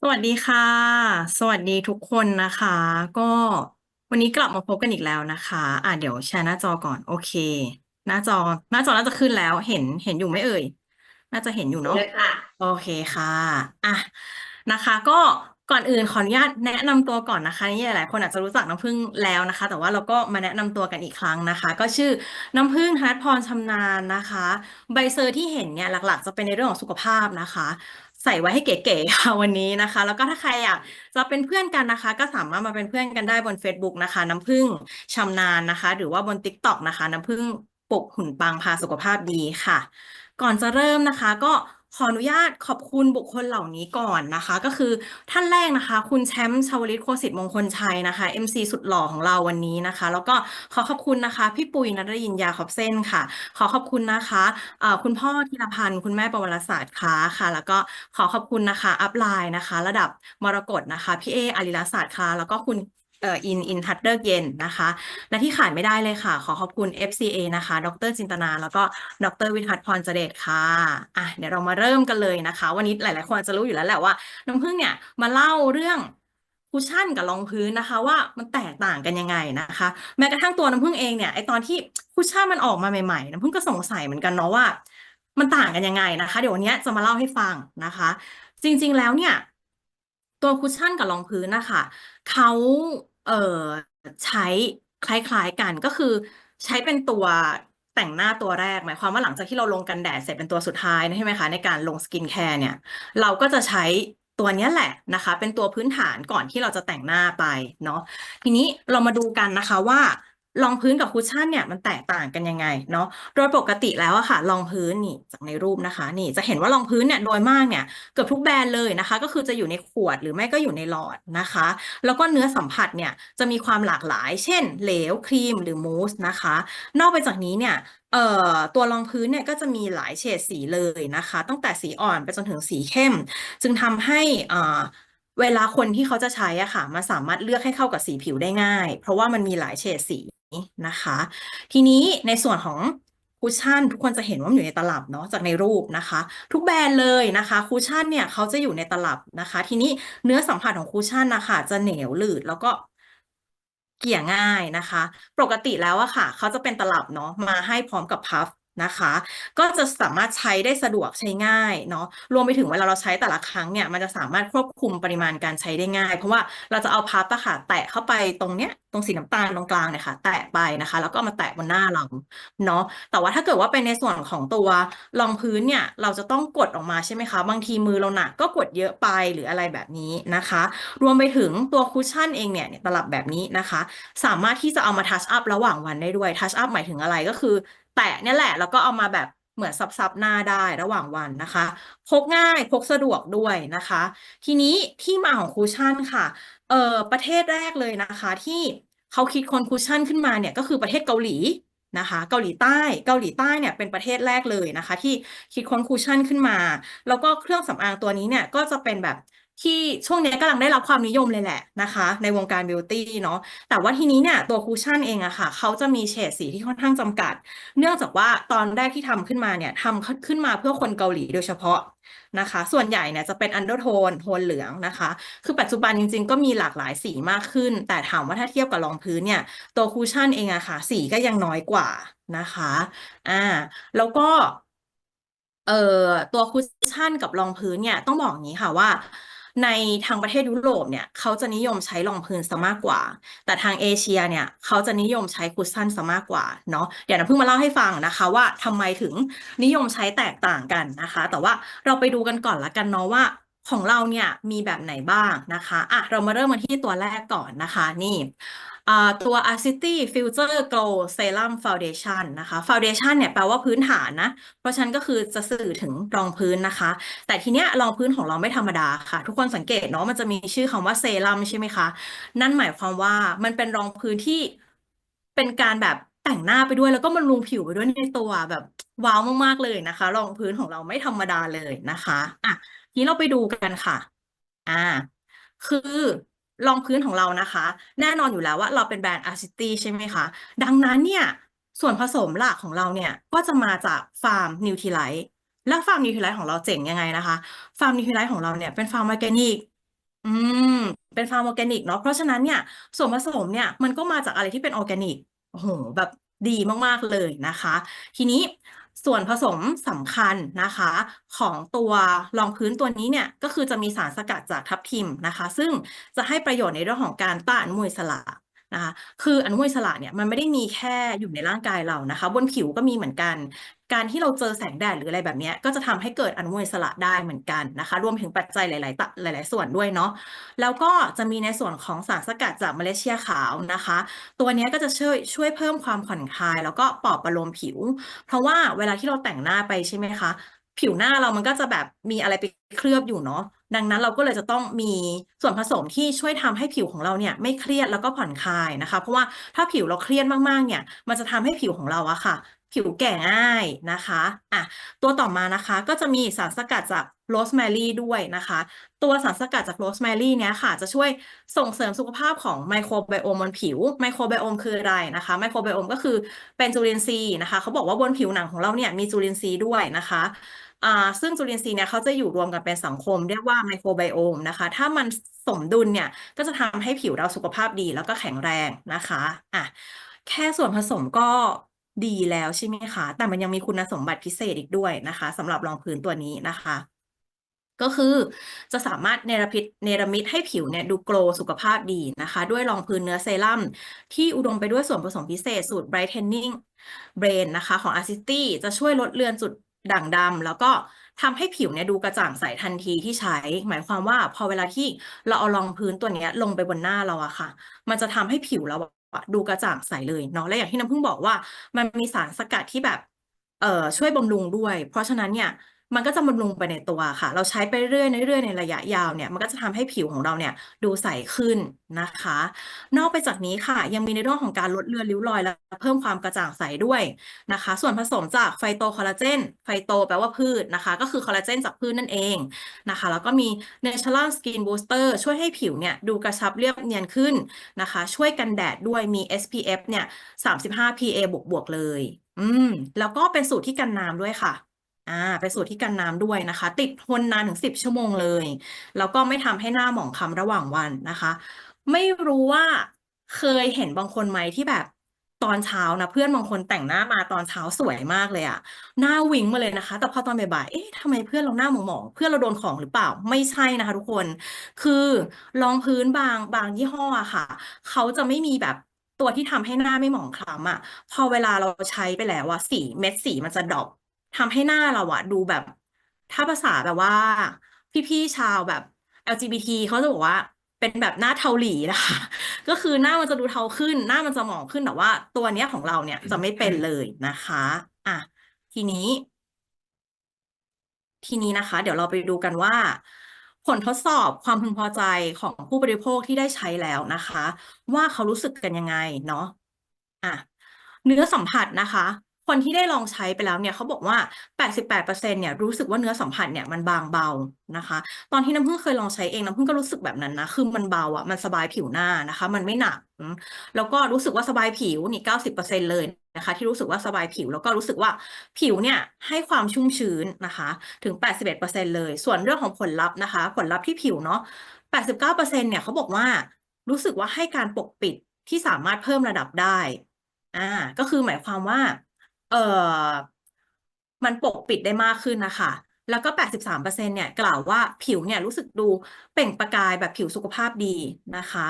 สวัสดีค่ะ สวัสดีทุกคนนะคะ ก็วันนี้กลับมาพบกันอีกแล้วนะคะ อะเดี๋ยวแชร์หน้าจอก่อน โอเค หน้าจอ หน้าจอน่าจะขึ้นแล้ว เห็นเห็นอยู่ไหมเอ่ย น่าจะเห็นอยู่เนาะเลยค่ะ โอเคค่ะอะนะคะ ก็ก่อนอื่นขออนุญาตแนะนำตัวก่อนนะคะนี่หลายๆคนอาจจะรู้จักน้ำผึ้งแล้วนะคะ แต่ว่าเราก็มาแนะนำตัวกันอีกครั้งนะคะ ก็ชื่อน้ำผึ้งธนัทพรชำนาญนะคะ ใบเซอร์ที่เห็นเนี่ยหลัก ๆ จะเป็นในเรื่องของสุขภาพนะคะ ใส่ไว้ให้เก๋ๆค่ะวันนี้นะคะ แล้วก็ถ้าใครอยากจะเป็นเพื่อนกันนะคะ ก็สามารถมาเป็นเพื่อนกันได้บน Facebook นะคะ น้ำผึ้งชำนาญนะคะ หรือว่าบน TikTok นะคะ น้ำผึ้งปกหุ่นปังพาสุขภาพดีค่ะ ก่อนจะเริ่มนะคะ ก็ ขออนุญาตขอบคุณบุคคลเหล่านี้ก่อนนะคะ ก็คือท่านแรกนะคะ คุณแชมป์ชาวลิตโคสิทธิ์มงคลชัยนะคะ MC สุดหล่อของเราวันนี้นะคะ แล้วก็ขอขอบคุณนะคะ พี่ปุยนรยินยาขอบเส้นค่ะ ขอขอบคุณนะคะคุณพ่อธีรพันธ์คุณแม่ประวัติศาสตร์ค้าค่ะ แล้วก็ขอขอบคุณนะคะ อัพไลน์นะคะ ระดับมรกตนะคะพี่เออาริลาศาสตร์ค่ะแล้วก็คุณ เอ่ออินอินทัตเตอร์เย็นนะคะ และที่ขาดไม่ได้เลยค่ะ ขอขอบคุณ FCA นะคะ ดรจินตนา แล้วก็ดรวิทัศพรเจเดชค่ะอะ เดี๋ยวเรามาเริ่มกันเลยนะคะ วันนี้หลาย ๆ คนจจะรู้อยู่แล้วแหละว่า น้ำผึ้งเนี่ยมาเล่าเรื่องคุชชั่นกับรองพื้นนะคะ ว่ามันแตกต่างกันยังไงนะคะ แม้กระทั่งตัวน้ำผึ้งเองเนี่ยไอตอนที่คุชชั่นมันออกมาใหม่ๆ น้ำผึ้งก็สงสัยเหมือนกันเนาะว่า มันต่างกันยังไงนะคะ เดี๋ยววันนี้จะมาเล่าให้ฟังนะคะ จริง ๆ แล้วเนี่ย ตัวคุชชั่นกับรองพื้นนะคะเขา เอ่อ ใช้คล้าย ๆ กัน ก็คือใช้เป็นตัวแต่งหน้าตัวแรก หมายความว่าหลังจากที่เราลงกันแดดเสร็จเป็นตัวสุดท้ายนะใช่ไหมคะ ในการลงสกินแคร์เนี่ย เราก็จะใช้ตัวเนี้ยแหละนะคะ เป็นตัวพื้นฐานก่อนที่เราจะแต่งหน้าไปเนาะ ทีนี้เรามาดูกันนะคะว่า รองพื้นกับคุชชั่นเนี่ยมันแตกต่างกันยังไงเนาะโดยปกติแล้วอะค่ะรองพื้นนี่จากในรูปนะคะ นี่จะเห็นว่ารองพื้นเนี่ยโดยมากเนี่ยเกือบทุกแบรนด์เลยนะคะ ก็คือจะอยู่ในขวดหรือไม่ก็อยู่ในหลอดนะคะ แล้วก็เนื้อสัมผัสเนี่ยจะมีความหลากหลาย เช่น เหลวครีมหรือมูสนะคะ นอกไปจากนี้เนี่ยเอ่อตัวรองพื้นเนี่ยก็จะมีหลายเฉดสีเลยนะคะ ตั้งแต่สีอ่อนไปจนถึงสีเข้ม จึงทำให้อ่าเวลาคนที่เขาจะใช้อะค่ะมันสามารถเลือกให้เข้ากับสีผิวได้ง่าย เพราะว่ามันมีหลายเฉดสี นะคะ ทีนี้ในส่วนของคูชชั่นทุกคนจะเห็นว่ามันอยู่ในตลับเนาะจากในรูปนะคะ ทุกแบรนด์เลยนะคะคูชชั่นเนี่ยเขาจะอยู่ในตลับนะคะ ทีนี้เนื้อสัมผัสของคูชชั่นนะคะจะเหนียวหลืดแล้วก็เกี่ยง่ายนะคะ ปกติแล้วอะค่ะ เขาจะเป็นตลับเนาะมาให้พร้อมกับพัฟ นะคะ ก็จะสามารถใช้ได้สะดวกใช้ง่ายเนาะรวมไปถึงเวลาเราใช้แต่ละครั้งเนี่ยมันจะสามารถควบคุมปริมาณการใช้ได้ง่าย เพราะว่าเราจะเอาพับอะค่ะแตะเข้าไปตรงเนี้ยตรงสีน้ำตาลตรงกลางเนี่ยค่ะ แตะไปนะคะ แล้วก็มาแตะบนหน้าเราเนาะแต่ว่าถ้าเกิดว่าเป็นในส่วนของตัวรองพื้นเนี่ยเราจะต้องกดออกมาใช่ไหมคะ บางทีมือเราหนักก็กดเยอะไปหรืออะไรแบบนี้นะคะ รวมไปถึงตัวคุชชั่นเองเนี่ยเนี่ยตลับแบบนี้นะคะ สามารถที่จะเอามาทัชอัพระหว่างวันได้ด้วยทัชอัพหมายถึงอะไรก็คือแตะเนี่ยแหละ แล้วก็เอามาแบบเหมือนซับๆหน้าได้ระหว่างวันนะคะ พกง่ายพกสะดวกด้วยนะคะ ทีนี้ที่มาของคุชชั่นค่ะเอ่อประเทศแรกเลยนะคะ ที่เขาคิดค้นคุชชั่นขึ้นมาเนี่ยก็คือประเทศเกาหลีนะคะเกาหลีใต้เกาหลีใต้เนี่ยเป็นประเทศแรกเลยนะคะ ที่คิดค้นคุชชั่นขึ้นมา แล้วก็เครื่องสำอางตัวนี้เนี่ยก็จะเป็นแบบ ที่ช่วงนี้กำลังได้รับความนิยมเลยแหละนะคะ ในวงการบิวตี้เนาะแต่ว่าทีนี้เนี่ยตัวคูชั่นเองอะค่ะ เขาจะมีเฉดสีที่ค่อนข้างจำกัด เนื่องจากว่าตอนแรกที่ทำขึ้นมาเนี่ยทำขึ้นมาเพื่อคนเกาหลีโดยเฉพาะนะคะ ส่วนใหญ่เนี่ยจะเป็นอันเดอร์โทนโทนเหลืองนะคะ คือปัจจุบันจริง ๆ ก็มีหลากหลายสีมากขึ้น แต่ถามว่าถ้าเทียบกับรองพื้นเนี่ยตัวคูชั่นเองอะค่ะ สีก็ยังน้อยกว่านะคะอ่าแล้วก็เอ่อตัวคุชชั่นกับรองพื้นเนี่ยต้องบอกอย่างนี้ค่ะว่า ในทางประเทศยุโรปเนี่ยเขาจะนิยมใช้รองพื้นซะมากกว่า แต่ทางเอเชียเนี่ยเขาจะนิยมใช้คุชชั่นซะมากกว่าเนาะเดี๋ยวนะเพิ่งมาเล่าให้ฟังนะคะว่าทำไมถึงนิยมใช้แตกต่างกันนะคะ แต่ว่าเราไปดูกันก่อนละกันเนาะว่าของเราเนี่ยมีแบบไหนบ้างนะคะอะเรามาเริ่มกันที่ตัวแรกก่อนนะคะ นี่ ตัว Acity Future Glow Serum Foundation นะคะ Foundation เนี่ยแปลว่าพื้นฐานนะ เพราะฉะนั้นก็คือจะสื่อถึงรองพื้นนะคะ แต่ทีเนี้ยรองพื้นของเราไม่ธรรมดาค่ะ ทุกคนสังเกตเนาะมันจะมีชื่อคำว่าเซรั่มใช่ไหมคะ นั่นหมายความว่ามันเป็นรองพื้นที่เป็นการแบบแต่งหน้าไปด้วยแล้วก็บำรุงผิวไปด้วยในตัวแบบว้าวมากๆเลยนะคะ รองพื้นของเราไม่ธรรมดาเลยนะคะอะทีนี้เราไปดูกันค่ะ อ่า คือ รองพื้นของเรานะคะ แน่นอนอยู่แล้วว่าเราเป็นแบรนด์อาร์ซิตี้ใช่ไหมคะ ดังนั้นเนี่ย ส่วนผสมหลักของเราเนี่ยก็จะมาจากฟาร์มนิวท i ไลท์และฟาร์มนิวท i ไลท์ของเราเจ๋งยังไงนะคะฟาร์มนิวท i ไลท์ของเราเนี่ยเป็นฟาร์มออร์แกนิกอืมเป็นฟาร์มออร์แกนิกเนาะเพราะฉะนั้นเนี่ยส่วนผสมเนี่ยมันก็มาจากอะไรที่เป็นออร์แกนิกโอ้โหแบบดีมาก ๆ เลยนะคะ ทีนี้ ส่วนผสมสำคัญนะคะ ของตัวรองพื้นตัวนี้เนี่ยก็คือจะมีสารสกัดจากทับทิมนะคะ ซึ่งจะให้ประโยชน์ในเรื่องของการต้านอนุมูลอิสระนะคะคืออนุมูลอิสระเนี่ยมันไม่ได้มีแค่อยู่ในร่างกายเรานะคะ บนผิวก็มีเหมือนกัน การที่เราเจอแสงแดดหรืออะไรแบบนี้ก็จะทำให้เกิดอนุมูลอิสระได้เหมือนกันนะคะ รวมถึงปัจจัยหลายๆตะหลาย ๆ ส่วนด้วยเนาะแล้วก็จะมีในส่วนของสารสกัดจากเมล็ดเชียขาวนะคะ ตัวนี้ก็จะช่วยช่วยเพิ่มความผ่อนคลาย แล้วก็ปลอบประโลมผิว เพราะว่าเวลาที่เราแต่งหน้าไปใช่ไหมคะ ผิวหน้าเรามันก็จะแบบมีอะไรไปเคลือบอยู่เนาะดังนั้นเราก็เลยจะต้องมีส่วนผสมที่ช่วยทำให้ผิวของเราเนี่ยไม่เครียดแล้วก็ผ่อนคลายนะคะ เพราะว่าถ้าผิวเราเครียดมากๆเนี่ย มันจะทำให้ผิวของเราอะค่ะ ผิวแก่ง่ายนะคะอะตัวต่อมานะคะก็จะมีสารสกัดจากโรสแมรี่ด้วยนะคะ ตัวสารสกัดจากโรสแมรี่เนี้ยค่ะ จะช่วยส่งเสริมสุขภาพของไมโครไบโอมบนผิว ไมโครไบโอมคืออะไรนะคะ ไมโครไบโอมก็คือเป็นจุลินทรีย์นะคะ เขาบอกว่าบนผิวหนังของเราเนี่ยมีจุลินทรีย์ด้วยนะคะอ่าซึ่งจุลินทรีย์เนี่ยเขาจะอยู่รวมกันเป็นสังคมเรียกว่าไมโครไบโอมนะคะ ถ้ามันสมดุลเนี่ยก็จะทำให้ผิวเราสุขภาพดีแล้วก็แข็งแรงนะคะอะแค่ส่วนผสมก็ ดีแล้วใช่ไหมคะ แต่มันยังมีคุณสมบัติพิเศษอีกด้วยนะคะสำหรับรองพื้นตัวนี้นะคะ ก็คือจะสามารถเนรพิตเนรมิตให้ผิวเนี่ยดูโกลวสุขภาพดีนะคะ ด้วยรองพื้นเนื้อเซรั่มที่อุดมไปด้วยส่วนผสมพิเศษสูตร brightening brain นะคะของ a s i t y จะช่วยลดเลือนจุดด่างดำแล้วก็ทำให้ผิวเนี่ยดูกระจ่างใสทันทีที่ใช้ หมายความว่าพอเวลาที่เราเอารองพื้นตัวนี้ลงไปบนหน้าเราอะค่ะ มันจะทำให้ผิวเรา ดูกระจ่างใสเลยเนาะและอย่างที่น้ำพึ่งบอกว่า มันมีสารสกัดที่แบบเอ่อช่วยบำรุงด้วย เพราะฉะนั้นเนี่ย มันก็จะบำรุงไปในตัวค่ะ เราใช้ไปเรื่อยๆเรื่อยๆในระยะยาวเนี่ย มันก็จะทำให้ผิวของเราเนี่ยดูใสขึ้นนะคะ นอกไปจากนี้ค่ะ ยังมีในเรื่องของการลดเลือนริ้วรอย และเพิ่มความกระจ่างใสด้วยนะคะ ส่วนผสมจากไฟโตคอลลาเจน ไฟโตแปลว่าพืชนะคะ ก็คือคอลลาเจนจากพืชนั่นเองนะคะ แล้วก็มี Natural Skin Booster ช่วยให้ผิวเนี่ยดูกระชับเรียบเนียนขึ้นนะคะ ช่วยกันแดดด้วยมี SPF เนี่ย35 PA บวกบวกเลย อืม แล้วก็เป็นสูตรที่กันน้ำด้วยค่ะ อ่าเป็นสูตรที่กันน้ำด้วยนะคะ ติดทนนานถึงสิบชั่วโมงเลย แล้วก็ไม่ทำให้หน้าหมองคล้ำระหว่างวันนะคะ ไม่รู้ว่าเคยเห็นบางคนไหมที่แบบตอนเช้านะเพื่อนบางคนแต่งหน้ามาตอนเช้าสวยมากเลยอะหน้าวิงมาเลยนะคะ แต่พอตอนบ่ายๆเอ๊ะทำไมเพื่อนเราหน้าหมองๆเพื่อนเราโดนของหรือเปล่าไม่ใช่นะคะ ทุกคนคือรองพื้นบางบางยี่ห้ออะค่ะ เขาจะไม่มีแบบตัวที่ทำให้หน้าไม่หมองคล้ำอะพอเวลาเราใช้ไปแล้วอะสีเม็ดสีมันจะดรอป ทำให้หน้าเราอะดูแบบ ถ้าภาษาแบบว่า พี่ๆชาวแบบ LGBT เขาจะบอกว่าเป็นแบบหน้าเทาหลีนะคะ ก็คือหน้ามันจะดูเทาขึ้น หน้ามันจะหมองขึ้นแต่ว่า ตัวเนี้ยของเราเนี่ยจะไม่เป็นเลยนะคะอะทีนี้ ทีนี้นะคะ เดี๋ยวเราไปดูกันว่า ผลทดสอบความพึงพอใจของผู้บริโภคที่ได้ใช้แล้วนะคะ ว่าเขารู้สึกกันยังไงเนาะอะเนื้อสัมผัสนะคะ คนที่ได้ลองใช้ไปแล้วเนี่ยเขาบอกว่า 88%เนี่ยรู้สึกว่าเนื้อสัมผัสเนี่ยมันบางเบานะคะ ตอนที่น้ำผึ้งเคยลองใช้เองน้ำผึ้งก็รู้สึกแบบนั้นนะคือมันเบาอะมันสบายผิวหน้านะคะ มันไม่หนัก แล้วก็รู้สึกว่าสบายผิวนี่ 90%เลยนะคะ ที่รู้สึกว่าสบายผิวแล้วก็รู้สึกว่าผิวเนี่ยให้ความชุ่มชื้นนะคะถึง 81%เลย ส่วนเรื่องของผลลัพธ์นะคะ ผลลัพธ์ที่ผิวเนาะ 89%เนี่ยเขาบอกว่ารู้สึกว่าให้การปกปิดที่สามารถเพิ่มระดับได้อ่าก็คือหมายความว่า เออมันปกปิดได้มากขึ้นนะคะ แล้วก็ 83%เนี่ยกล่าวว่าผิวเนี่ยรู้สึกดูเปล่งประกายแบบผิวสุขภาพดีนะคะ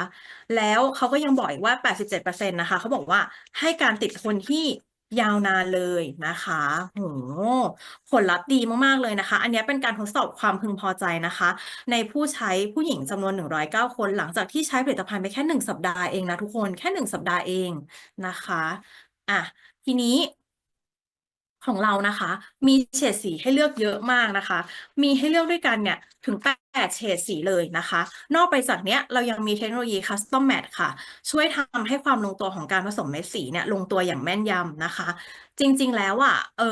แล้วเขาก็ยังบอกอีกว่า 87%นะคะเขาบอกว่าให้การติดทนที่ยาวนานเลยนะคะโหผลลัพธ์ดีมาก ๆ เลยนะคะ อันนี้เป็นการทดสอบความพึงพอใจนะคะ ในผู้ใช้ผู้หญิงจำนวน 109 คนหลังจากที่ใช้ผลิตภัณฑ์ไปแค่ 1 สัปดาห์เองนะทุกคน แค่ 1 สัปดาห์เองนะคะ อะ ทีนี้ ของเรานะคะ มีเฉดสีให้เลือกเยอะมากนะคะ มีให้เลือกด้วยกันเนี่ยถึง 8 เฉดสีเลยนะคะ นอกไปจากเนี้ยเรายังมีเทคโนโลยี Custom Match ค่ะ ช่วยทำให้ความลงตัวของการผสมเม็ดสีเนี่ยลงตัวอย่างแม่นยำนะคะ จริงๆแล้วอะเออ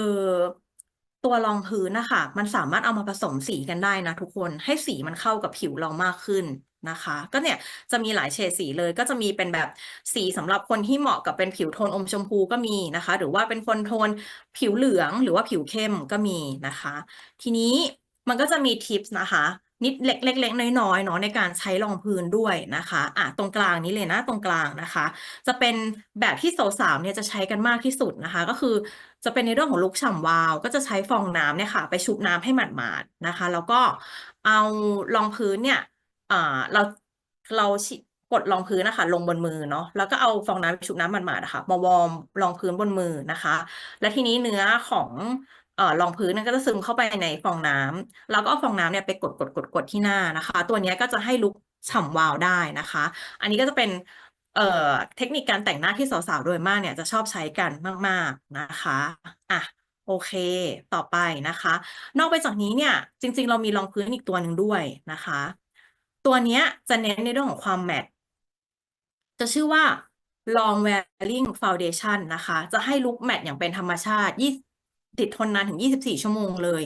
ตัวรองพื้นนะคะ มันสามารถเอามาผสมสีกันได้นะทุกคนให้สีมันเข้ากับผิวเรามากขึ้น นะคะ ก็เนี่ยจะมีหลายเฉดสีเลย ก็จะมีเป็นแบบสีสำหรับคนที่เหมาะกับเป็นผิวโทนอมชมพูก็มีนะคะ หรือว่าเป็นคนโทนผิวเหลืองหรือว่าผิวเข้มก็มีนะคะ ทีนี้มันก็จะมีทิปส์นะคะนิดเล็กเล็กๆน้อยๆเนาะในการใช้รองพื้นด้วยนะคะอะตรงกลางนี้เลยนะตรงกลางนะคะ จะเป็นแบบที่สาวๆเนี่ยจะใช้กันมากที่สุดนะคะ ก็คือจะเป็นในเรื่องของลุคฉ่ำวาว ก็จะใช้ฟองน้ำเนี่ยค่ะ ไปชุบน้ำให้หมาดๆนะคะ แล้วก็เอารองพื้นเนี่ย อ่าเราเรากดรองพื้นนะคะ ลงบนมือเนาะแล้วก็เอาฟองน้ำชุบน้ำหมาดๆนะคะมาวอร์มรองพื้นบนมือนะคะ และทีนี้เนื้อของเอ่อรองพื้นนั่นก็จะซึมเข้าไปในฟองน้ำแล้วก็เอาฟองน้ำเนี่ยไปกดกดกดกดที่หน้านะคะ ตัวนี้ก็จะให้ลุคฉ่ำวาวได้นะคะ อันนี้ก็จะเป็นเอ่อเทคนิคการแต่งหน้าที่สาวๆโดยมากเนี่ยจะชอบใช้กันมาก ๆนะคะอะโอเค ต่อไปนะคะ นอกไปจากนี้เนี่ยจริง ๆ เรามีรองพื้นอีกตัวหนึ่งด้วยนะคะ ตัวเนี้ยจะเน้นในเรื่องของความแมตต์จะชื่อว่า long wearing foundation นะคะ จะให้ลุคแมตต์อย่างเป็นธรรมชาติติดทนนานถึง 24 ชั่วโมงเลย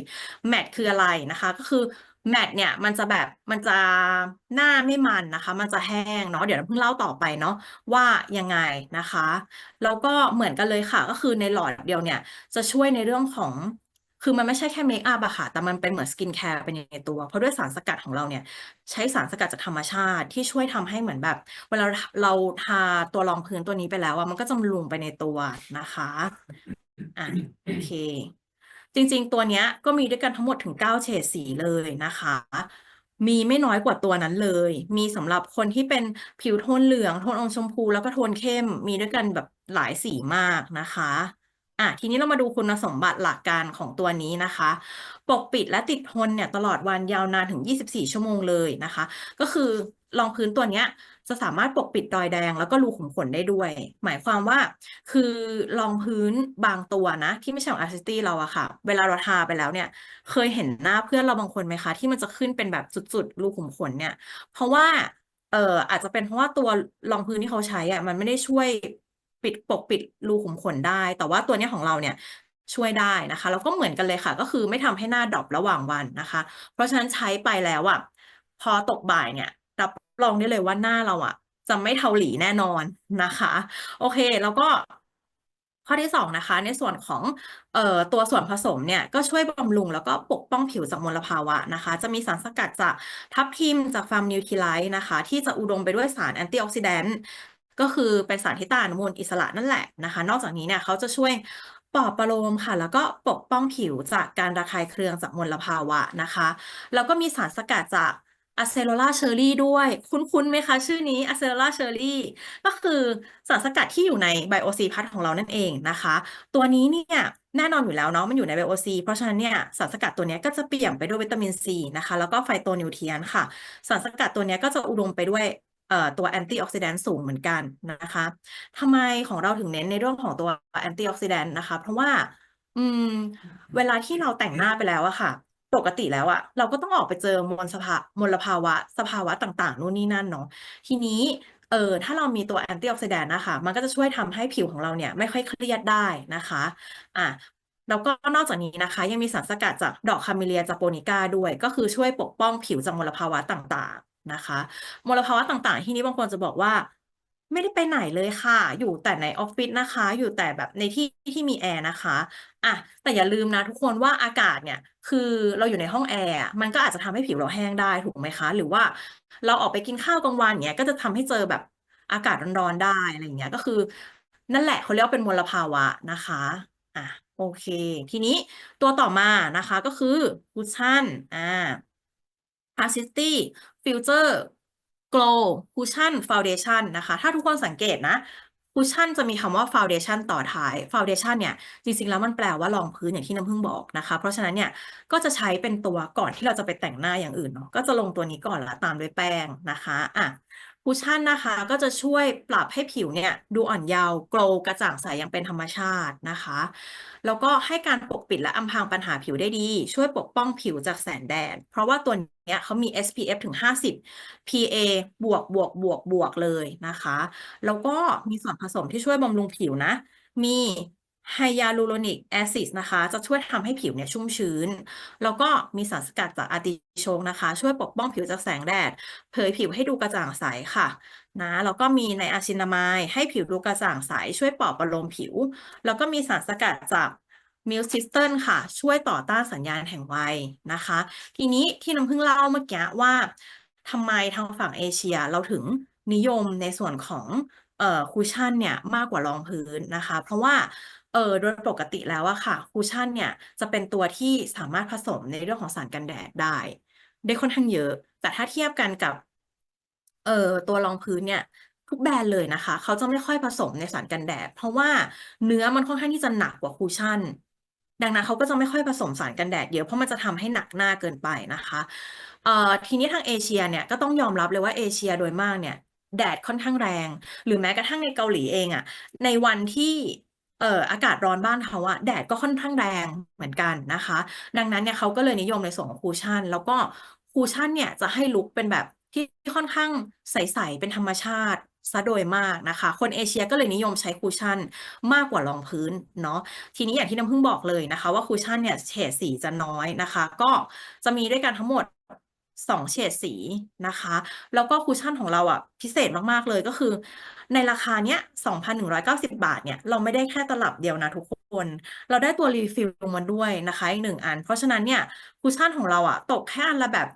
แมตต์คืออะไรนะคะ ก็คือแมตต์เนี่ยมันจะแบบมันจะหน้าไม่มันนะคะ มันจะแห้งเนาะเดี๋ยวเราเพิ่งเล่าต่อไปเนาะว่ายังไงนะคะ แล้วก็เหมือนกันเลยค่ะ ก็คือในหลอดเดียวเนี่ย จะช่วยในเรื่องของ คือมันไม่ใช่แค่เมคอัพอะค่ะ แต่มันเป็นเหมือนสกินแคร์เป็นในตัว เพราะด้วยสารสกัดของเราเนี่ย ใช้สารสกัดจากธรรมชาติที่ช่วยทำให้เหมือนแบบ เวลาเราทาตัวรองพื้นตัวนี้ไปแล้วอะมันก็จะบำรุงไปในตัวนะคะอะโอเค จริง ๆ ตัวเนี้ยก็มีด้วยกันทั้งหมดถึงเก้าเฉดสีเลยนะคะมีไม่น้อยกว่าตัวนั้นเลย มีสำหรับคนที่เป็นผิวโทนเหลือง โทนอมชมพู แล้วก็โทนเข้ม มีด้วยกันแบบหลายสีมากนะคะ อะทีนี้เรามาดูคุณสมบัติหลักการของตัวนี้นะคะ ปกปิดและติดทนเนี่ยตลอดวันยาวนานถึง 24 ชั่วโมงเลยนะคะ ก็คือรองพื้นตัวเนี้ยจะสามารถปกปิดรอยแดงแล้วก็รูขุมขนได้ด้วย หมายความว่าคือรองพื้นบางตัวนะ ที่ไม่ใช่ของอาร์ติสตี้เราอะค่ะ เวลาเราทาไปแล้วเนี่ย เคยเห็นหน้าเพื่อนเราบางคนไหมคะ ที่มันจะขึ้นเป็นแบบจุดๆรูขุมขนเนี่ย เพราะว่าเอออาจจะเป็นเพราะว่าตัวรองพื้นที่เขาใช้อะมันไม่ได้ช่วย ปิดปกปิดรูขุมขนได้ แต่ว่าตัวนี้ของเราเนี่ยช่วยได้นะคะ แล้วก็เหมือนกันเลยค่ะ ก็คือไม่ทำให้หน้าดรอประหว่างวันนะคะ เพราะฉะนั้นใช้ไปแล้วอะพอตกบ่ายเนี่ยรับรองได้เลยว่าหน้าเราอะ จะไม่เทาหลีแน่นอนนะคะ โอเคแล้วก็ข้อที่สองนะคะ ในส่วนของเอ่อตัวส่วนผสมเนี่ยก็ช่วยบำรุงแล้วก็ปกป้องผิวจากมลภาวะนะคะ จะมีสารสกัดจากทับทิมจากฟาร์มนิวทรีไลท์นะคะ ที่จะอุดมไปด้วยสารแอนตี้ออกซิแดนต์ ก็คือเป็นสารที่ต้านอนุมูลอิสระนั่นแหละนะคะ นอกจากนี้เนี่ยเขาจะช่วยปลอบประโลมค่ะ แล้วก็ปกป้องผิวจากการระคายเคืองจากมลภาวะนะคะ แล้วก็มีสารสกัดจากอะเซโ l ล่าเชอร์รี่ด้วย คุ้นๆไหมคะ ชื่อนี้อะเซโ l ล่าเชอร์รี่ก็คือสารสกัดที่อยู่ในไบโอซีพัทของเรานั่นเองนะคะ ตัวนี้เนี่ยแน่นอนอยู่แล้วเนาะมันอยู่ในไบโอซีเพราะฉะนั้นเนี่ยสารสกัดตัวนี้ก็จะเปี่ยมไปด้วยวิตามินซีนะคะ แล้วก็ไฟโตนิวเทียนค่ะ สารสกัดตัวนี้ก็จะอุดมไปด้วย ตัวแอนตี้ออกซิแดนต์สูงเหมือนกันนะคะทำไมของเราถึงเน้นในเรื่องของตัวแอนตี้ออกซิแดนต์นะคะ เพราะว่า อืม เวลาที่เราแต่งหน้าไปแล้วอะค่ะ ปกติแล้วอะเราก็ต้องออกไปเจอมลสภามลภาวะ สภาวะต่างๆนู่นนี่นั่นเนาะทีนี้เออถ้าเรามีตัวแอนตี้ออกซิแดนต์นะคะ มันก็จะช่วยทำให้ผิวของเราเนี่ย ไม่ค่อยเครียดได้นะคะอะแล้วก็นอกจากนี้นะคะ ยังมีสารสกัดจากดอกคาเมเลียจาโปนิก้าด้วย ก็คือช่วยปกป้องผิวจากมลภาวะต่างๆ นะคะมลภาวะต่างๆ ที่นี้บางคนจะบอกว่า ไม่ได้ไปไหนเลยค่ะ อยู่แต่ในออฟฟิศนะคะ อยู่แต่แบบในที่ที่มีแอร์นะคะอะแต่อย่าลืมนะทุกคนว่าอากาศเนี่ย คือเราอยู่ในห้องแอร์มันก็อาจจะทำให้ผิวเราแห้งได้ถูกไหมคะ หรือว่าเราออกไปกินข้าวกลางวันเนี่ยก็จะทำให้เจอแบบอากาศร้อนๆได้อะไรอย่างเงี้ยก็คือ นั่นแหละเขาเรียกว่าเป็นมลภาวะนะคะอะโอเค ทีนี้ตัวต่อมานะคะก็คือคุชชั่นอ่า ฟิลเจอร์ Glow Cushion Foundation นะคะ ถ้าทุกคนสังเกตนะ Cushion จะมีคำว่า Foundation ต่อท้าย Foundation เนี่ย จริง ๆ แล้วมันแปลว่ารองพื้นอย่างที่น้ำพึ่งบอกนะคะ เพราะฉะนั้นเนี่ย ก็จะใช้เป็นตัวก่อนที่เราจะไปแต่งหน้าอย่างอื่นเนาะ ก็จะลงตัวนี้ก่อนละตามด้วยแป้งนะคะ อะ คุชชั่นนะคะ ก็จะช่วยปรับให้ผิวเนี่ย ดูอ่อนเยาว์โกลว์กระจ่างใสอย่างเป็นธรรมชาตินะคะ แล้วก็ให้การปกปิดและอำพรางปัญหาผิวได้ดี ช่วยปกป้องผิวจากแสงแดด เพราะว่าตัวเนี้ยเขามี SPF ถึง 50 PA บวกบวกบวกบวกเลยนะคะ แล้วก็มีส่วนผสมที่ช่วยบำรุงผิวนะ มี ไฮยาลูโรนิกแอซิดนะคะ จะช่วยทำให้ผิวเนี่ยชุ่มชื้น แล้วก็มีสารสกัดจากอาร์ติโชกนะคะ ช่วยปกป้องผิวจากแสงแดด เผยผิวให้ดูกระจ่างใสค่ะนะแล้วก็มีในอาชินามายให้ผิวดูกระจ่างใส ช่วยปลอบประโลมผิว แล้วก็มีสารสกัดจากมิลซิสเตนค่ะ ช่วยต่อต้านสัญญาณแห่งวัยนะคะ ทีนี้ที่น้ำพึ่งเล่าเมื่อกี้ว่าทำไมทางฝั่งเอเชียเราถึงนิยมในส่วนของเอ่อคูชั่นเนี่ยมากกว่ารองพื้นนะคะ เพราะว่า เออโดยปกติแล้วอะค่ะคูชั่นเนี่ยจะเป็นตัวที่สามารถผสมในเรื่องของสารกันแดดได้ ได้ค่อนข้างเยอะ แต่ถ้าเทียบกันกับเออตัวรองพื้นเนี่ย ทุกแบรนด์เลยนะคะ เขาจะไม่ค่อยผสมในสารกันแดด เพราะว่าเนื้อมันค่อนข้างที่จะหนักกว่าคูชั่น ดังนั้นเขาก็จะไม่ค่อยผสมสารกันแดดเยอะเพราะมันจะทำให้หนักหน้าเกินไปนะคะเอ่อทีนี้ทางเอเชียเนี่ยก็ต้องยอมรับเลยว่าเอเชียโดยมากเนี่ยแดดค่อนข้างแรง หรือแม้กระทั่งในเกาหลีเองอะในวันที่ เอ่ออากาศร้อนบ้านเขาอะแดดก็ค่อนข้างแรงเหมือนกันนะคะ ดังนั้นเนี่ยเขาก็เลยนิยมในส่วนของคูชั่น แล้วก็คูชั่นเนี่ยจะให้ลุคเป็นแบบที่ค่อนข้างใสๆเป็นธรรมชาติซะโดยมากนะคะ คนเอเชียก็เลยนิยมใช้คูชั่นมากกว่ารองพื้นเนาะทีนี้อย่างที่น้ำพึ่งบอกเลยนะคะ ว่าคูชั่นเนี่ยเฉดสีจะน้อยนะคะ ก็จะมีด้วยกันทั้งหมดสองเฉดสีนะคะ แล้วก็คูชั่นของเราอะพิเศษมาก ๆ เลยก็คือ ในราคาเนี้ย 2,190 บาทเนี่ย เราไม่ได้แค่ตลับเดียวนะทุกคน เราได้ตัวรีฟิลมาด้วยนะคะอีกหนึ่งอัน เพราะฉะนั้นเนี่ยคูชั่นของเราอะตกแค่อันละแบบ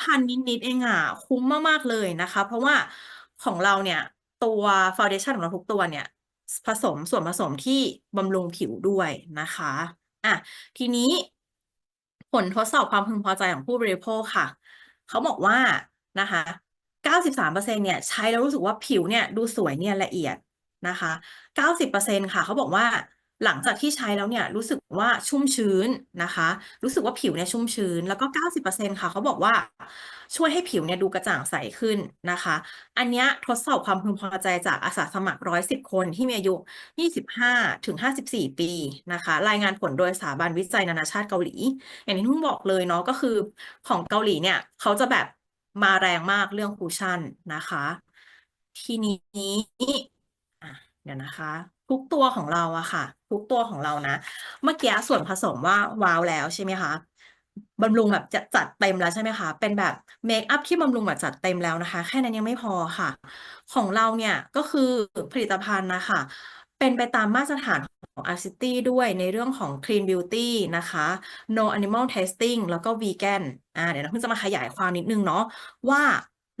พันนิดๆเองอะคุ้มมากๆเลยนะคะ เพราะว่าของเราเนี่ยตัวฟาวเดชั่นของเราทุกตัวเนี่ยผสมส่วนผสมที่บำรุงผิวด้วยนะคะอะทีนี้ผลทดสอบความพึงพอใจของผู้บริโภคค่ะ เขาบอกว่านะคะ 93%เนี่ยใช้แล้วรู้สึกว่าผิวเนี่ยดูสวยเนี่ยละเอียดนะคะ 90%ค่ะเขาบอกว่าหลังจากที่ใช้แล้วเนี่ยรู้สึกว่าชุ่มชื้นนะคะ รู้สึกว่าผิวเนี่ยชุ่มชื้น แล้วก็ 90%ค่ะเขาบอกว่าช่วยให้ผิวเนี่ยดูกระจ่างใสขึ้นนะคะ อันนี้ทดสอบความพึงพอใจจากอาสาสมัคร 110 คนที่มีอายุ 25 ถึง 54 ปีนะคะ รายงานผลโดยสถาบันวิจัยนานาชาติเกาหลี อย่างที่เพิ่งบอกเลยเนาะก็คือของเกาหลีเนี่ยเขาจะแบบ มาแรงมากเรื่องคูชั่นนะคะ ทีนี้เดี๋ยวนะคะ ทุกตัวของเราอะค่ะ ทุกตัวของเรานะ เมื่อกี้ส่วนผสมว่าวาวแล้วใช่ไหมคะบำรุงแบบจะจัดเต็มแล้วใช่ไหมคะ เป็นแบบเมคอัพที่บำรุงแบบจัดเต็มแล้วนะคะ แค่นั้นยังไม่พอค่ะ ของเราเนี่ยก็คือผลิตภัณฑ์นะคะ เป็นไปตามมาตรฐาน ของ RCT ด้วยในเรื่องของ Clean Beauty นะคะ No Animal Testing แล้วก็ Vegan อ่าเดี๋ยวเราเพิ่งจะมาขยายความนิดนึงเนาะว่า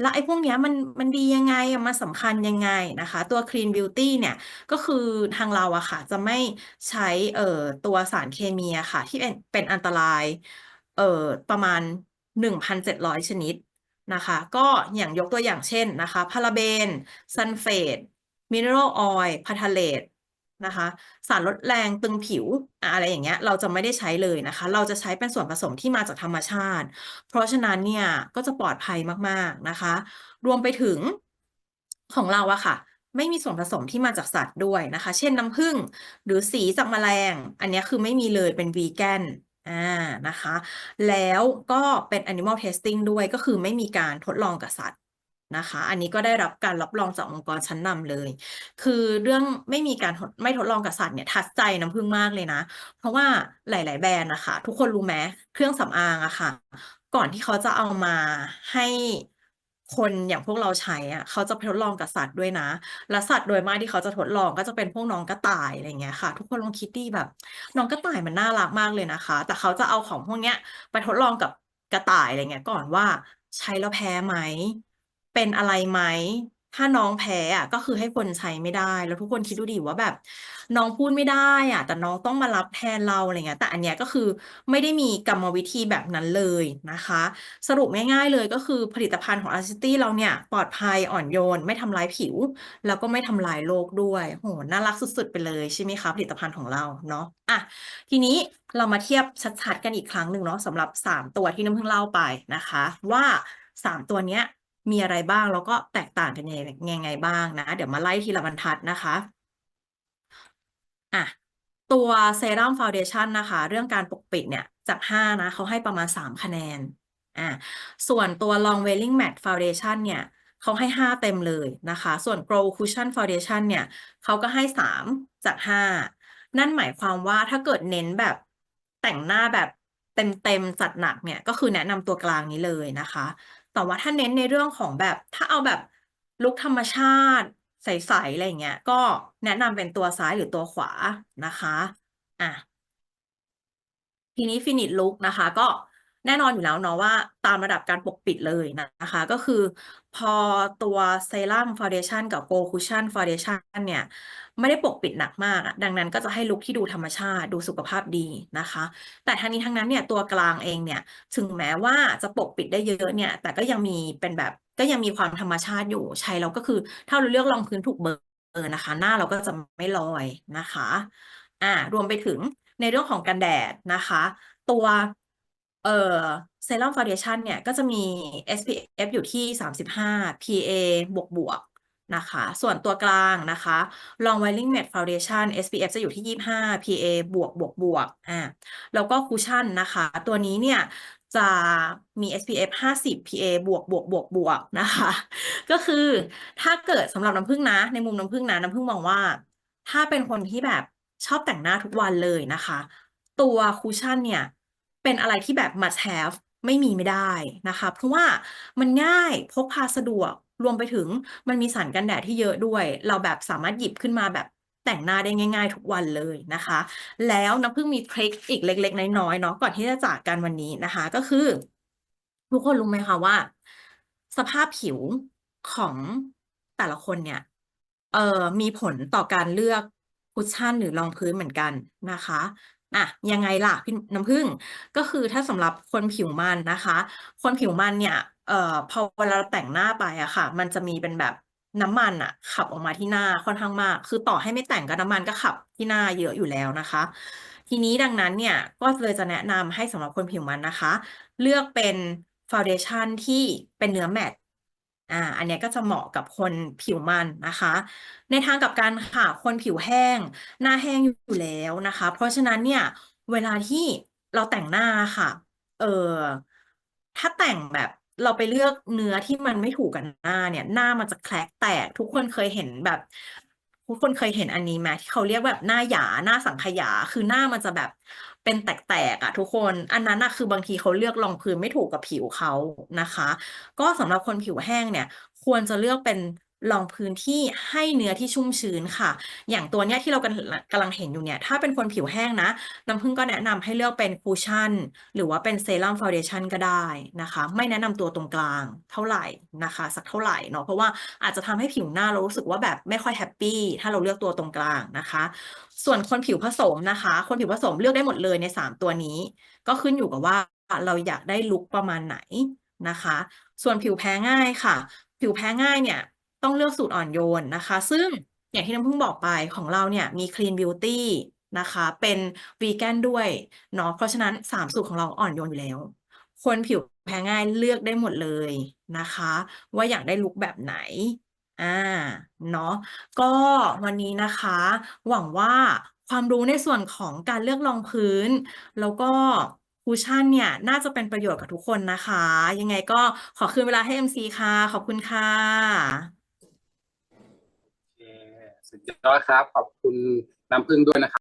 แล้วไอ้พวกเนี้ยมันมันดียังไงมันสำคัญยังไงนะคะ ตัว Clean Beauty เนี่ยก็คือทางเราอะค่ะ จะไม่ใช้เอ่อตัวสารเคมีอะค่ะ ที่เป็นเป็นอันตรายเอ่อประมาณ 1,700 ชนิดนะคะ ก็อย่างยกตัวอย่างเช่นนะคะพาราเบนซัลเฟตมิเนอรัลออยล์พาทาเลต นะคะ สารลดแรงตึงผิวอะไรอย่างเงี้ยเราจะไม่ได้ใช้เลยนะคะ เราจะใช้เป็นส่วนผสมที่มาจากธรรมชาติ เพราะฉะนั้นเนี่ยก็จะปลอดภัยมากๆนะคะ รวมไปถึงของเราอะค่ะ ไม่มีส่วนผสมที่มาจากสัตว์ด้วยนะคะ เช่นน้ำผึ้งหรือสีจากแมลง อันนี้คือไม่มีเลยเป็นวีแกนอ่านะคะ แล้วก็เป็น animal testing ด้วยก็คือไม่มีการทดลองกับสัตว์ นะคะ อันนี้ก็ได้รับการรับรองจากองค์กรชั้นนำเลย คือเรื่องไม่มีการไม่ทดลองกับสัตว์เนี่ยทัดใจน้ำผึ้งมากเลยนะ เพราะว่าหลาย ๆ แบรนด์นะคะทุกคนรู้ไหมเครื่องสำอางอะค่ะ ก่อนที่เขาจะเอามาให้คนอย่างพวกเราใช้อะเขาจะทดลองกับสัตว์ด้วยนะ และสัตว์โดยมากที่เขาจะทดลองก็จะเป็นพวกน้องกระต่ายอะไรเงี้ยค่ะ ทุกคนลองคิดดีแบบ น้องกระต่ายมันน่ารักมากเลยนะคะ แต่เขาจะเอาของพวกเนี้ยไปทดลองกับกระต่ายอะไรเงี้ยก่อนว่าใช้แล้วแพ้ไหม เป็นอะไรไหม ถ้าน้องแพ้อะ ก็คือให้คนใช้ไม่ได้ แล้วทุกคนคิดดูดิว่าแบบ น้องพูดไม่ได้อะ แต่น้องต้องมารับแทนเราอะไรเงี้ย แต่อันเนี้ยก็คือไม่ได้มีกรรมวิธีแบบนั้นเลยนะคะ สรุปง่ายๆเลยก็คือผลิตภัณฑ์ของ a ิตี้เราเนี่ย ปลอดภัยอ่อนโยน ไม่ทำร้ายผิว แล้วก็ไม่ทำลายโลกด้วย โห น่ารักสุด ๆ ไปเลยใช่ไหมคะผลิตภัณฑ์ของเราเนาะ อะ ทีนี้เรามาเทียบชัดๆกันอีกครั้งหนึ่งเนาะสำหรับ 3 ตัวที่น้ำเพิ่งเล่าไปนะคะ ว่า 3 ตัวเนี้ย มีอะไรบ้างแล้วก็แตกต่างกันยังไงบ้างนะ เดี๋ยวมาไล่ทีละบรรทัดนะคะอะตัวเซรั่มฟาวเดชันนะคะ เรื่องการปกปิดเนี่ยจาก 5 นะเขาให้ประมาณ 3 คะแนนอะส่วนตัว Long Wearing Matte Foundation เนี่ยเขาให้ 5 เต็มเลยนะคะ ส่วน Glow Cushion Foundation เนี่ยเขาก็ให้ 3 จาก 5 นั่นหมายความว่าถ้าเกิดเน้นแบบแต่งหน้าแบบเต็มๆจัดหนักเนี่ยก็คือแนะนำตัวกลางนี้เลยนะคะ แต่ว่าถ้าเน้นในเรื่องของแบบ ถ้าเอาแบบลุคธรรมชาติ ใส ๆ อะไรเงี้ย ก็แนะนำเป็นตัวซ้ายหรือตัวขวานะคะ อะ ทีนี้ฟินิชลุกนะคะ ก็ แน่นอนอยู่แล้วเนาะว่าตามระดับการปกปิดเลยนะคะ ก็คือพอตัวเซรั่มฟ u n เดชันกับโกลคุชชั่นฟ u n เดชันเนี่ย ไม่ได้ปกปิดหนักมากดังนั้นก็จะให้ลุคที่ดูธรรมชาติดูสุขภาพดีนะคะ แต่ทั้งนี้ทั้งนั้นเนี่ยตัวกลางเองเนี่ย ถึงแม้ว่าจะปกปิดได้เยอะเนี่ย แต่ก็ยังมีเป็นแบบก็ยังมีความธรรมชาติอยู่ใช้เราก็คือ ถ้าเราเลือกรองพื้นถูกเบอร์นะคะ หน้าเราก็จะไม่ลอยนะคะ อ่ารวมไปถึงในเรื่องของกันแดดนะคะ ตัว เอ่อเซรั่มฟ u n เดชั่นเนี่ยก็จะมี SPF อยู่ที่ 35 PA บวกบวกนะคะ ส่วนตัวกลางนะคะ Long Wearing Matte Foundation SPF จะอยู่ที่ 25 PA บวกบวกบวกอ่าแล้วก็คุชชั่นนะคะ ตัวนี้เนี่ยจะมี SPF 50 PA บวกบวกบวกบวกนะคะ ก็คือถ้าเกิดสำหรับน้ำผึ้งนะ ในมุมน้ำผึ้งนะ น้ำผึ้งมองว่า ถ้าเป็นคนที่แบบชอบแต่งหน้าทุกวันเลยนะคะ ตัวคุชชั่นเนี่ย เป็นอะไรที่แบบ must have ไม่มีไม่ได้นะคะ เพราะว่ามันง่ายพกพาสะดวกรวมไปถึงมันมีสารกันแดดที่เยอะด้วย เราแบบสามารถหยิบขึ้นมาแบบแต่งหน้าได้ง่าย ๆ ทุกวันเลยนะคะ แล้วน้ำผึ้งมีทริคอีกเล็ก ๆ น้อยๆเนาะก่อนที่จะจากกันวันนี้นะคะ ก็คือ ทุกคนรู้ไหมคะว่า สภาพผิวของแต่ละคนเนี่ยเอ่อมีผลต่อการเลือกคุชชั่นหรือรองพื้นเหมือนกันนะคะ อะยังไงล่ะพี่น้ำผึ้งก็คือถ้าสำหรับคนผิวมันนะคะ คนผิวมันเนี่ยเอ่อพอเวลาเราแต่งหน้าไปอะค่ะ มันจะมีเป็นแบบน้ำมันอะขับออกมาที่หน้าค่อนข้างมาก คือต่อให้ไม่แต่งก็น้ำมันก็ขับที่หน้าเยอะอยู่แล้วนะคะ ทีนี้ดังนั้นเนี่ยก็เลยจะแนะนำให้สำหรับคนผิวมันนะคะ เลือกเป็นฟ u n เดชั่นที่เป็นเนื้อแมต อ่าอันเนี้ยก็จะเหมาะกับคนผิวมันนะคะ ในทางกลับกันค่ะคนผิวแห้ง หน้าแห้งอยู่แล้วนะคะ เพราะฉะนั้นเนี่ยเวลาที่เราแต่งหน้าค่ะ เออถ้าแต่งแบบเราไปเลือกเนื้อที่มันไม่ถูกกับหน้าเนี่ย หน้ามันจะแคลกแตก ทุกคนเคยเห็นแบบทุกคนเคยเห็นอันนี้ไหมที่เขาเรียกแบบหน้าหยาหน้าสังขยาคือหน้ามันจะแบบ เป็นแตกๆอะทุกคน อันนั้นอะคือบางทีเขาเลือกรองพื้นไม่ถูกกับผิวเขานะคะ ก็สำหรับคนผิวแห้งเนี่ย ควรจะเลือกเป็น รองพื้นที่ให้เนื้อที่ชุ่มชื้นค่ะ อย่างตัวเนี้ยที่เรากำลังกำลังเห็นอยู่เนี่ย ถ้าเป็นคนผิวแห้งนะ น้ำผึ้งก็แนะนำให้เลือกเป็นคูชั่น หรือว่าเป็นเซรั่มฟ u n เดชั่นก็ได้นะคะ ไม่แนะนำตัวตรงกลางเท่าไหร่นะคะ สักเท่าไหร่เนาะ เพราะว่าอาจจะทำให้ผิวหน้าเรารู้สึกว่าแบบไม่ค่อยแฮปปี้ถ้าเราเลือกตัวตรงกลางนะคะ ส่วนคนผิวผสมนะคะ คนผิวผสมเลือกได้หมดเลยในสามตัวนี้ ก็ขึ้นอยู่กับว่าเราอยากได้ลุคประมาณไหนนะคะ ส่วนผิวแพ้ง่ายค่ะ ผิวแพ้ง่ายเนี่ย ต้องเลือกสูตรอ่อนโยนนะคะ ซึ่งอย่างที่น้ำพึ่งบอกไปของเราเนี่ยมี Clean Beauty นะคะ เป็นวีแกนด้วยเนาะเพราะฉะนั้น 3 สูตรของเราอ่อนโยนอยู่แล้ว คนผิวแพ้ง่ายเลือกได้หมดเลยนะคะ ว่าอยากได้ลุคแบบไหนอ่าเนาะก็วันนี้นะคะ หวังว่าความรู้ในส่วนของการเลือกรองพื้น แล้วก็คุชชั่นเนี่ย น่าจะเป็นประโยชน์กับทุกคนนะคะ ยังไงก็ขอคืนเวลาให้ MC ค่ะ ขอบคุณค่ะ ยอดครับ ขอบคุณน้ำพึ่งด้วยนะครับ